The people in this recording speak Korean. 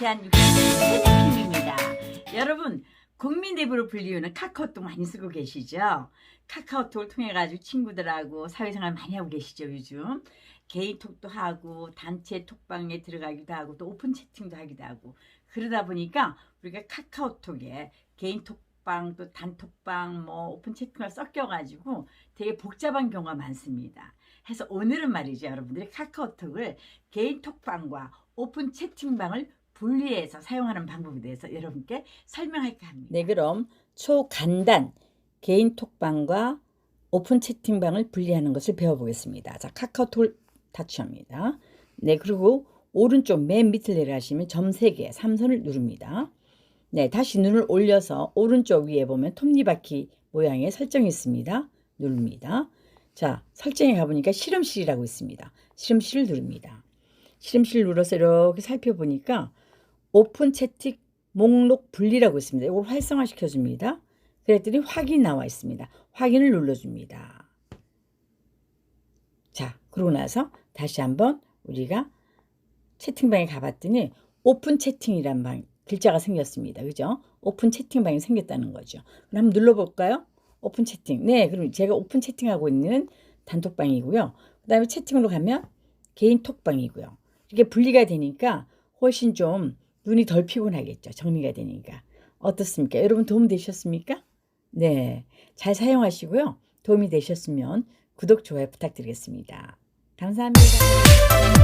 대한민국 최대팀입니다. 여러분 국민 앱으로 불리우는 카카오톡 많이 쓰고 계시죠? 카카오톡을 통해 가지고 친구들하고 사회생활 많이 하고 계시죠 요즘 개인톡도 하고 단체 톡방에 들어가기도 하고 또 오픈 채팅도 하기도 하고 그러다 보니까 우리가 카카오톡에 개인 톡방 또 단톡방 뭐 오픈 채팅을 섞여 가지고 되게 복잡한 경우가 많습니다. 해서 오늘은 말이죠 여러분들이 카카오톡을 개인 톡방과 오픈 채팅방을 분리해서 사용하는 방법에 대해서 여러분께 설명할까 합니다. 네, 그럼 초간단 개인 톡방과 오픈 채팅방을 분리하는 것을 배워보겠습니다. 자, 카카오톡을 타치합니다. 네, 그리고 오른쪽 맨 밑을 내려가시면 점 3개, 삼선을 누릅니다. 네, 다시 눈을 올려서 오른쪽 위에 보면 톱니바퀴 모양의 설정이 있습니다. 누릅니다. 자, 설정에 가보니까 실험실이라고 있습니다. 실험실을 누릅니다. 실험실 눌러서 이렇게 살펴보니까 오픈 채팅 목록 분리라고 있습니다. 이걸 활성화 시켜 줍니다. 그랬더니 확인 나와 있습니다. 확인을 눌러줍니다. 자, 그러고 나서 다시 한번 우리가 채팅방에 가봤더니 오픈 채팅이란 방 글자가 생겼습니다. 그죠? 오픈 채팅방이 생겼다는 거죠. 그럼 한번 눌러볼까요? 오픈 채팅. 네, 그럼 제가 오픈 채팅하고 있는 단톡방이고요. 그 다음에 채팅으로 가면 개인 톡방이고요. 이렇게 분리가 되니까 훨씬 좀 눈이 덜 피곤하겠죠. 정리가 되니까. 어떻습니까? 여러분 도움 되셨습니까? 네. 잘 사용하시고요. 도움이 되셨으면 구독, 좋아요 부탁드리겠습니다. 감사합니다.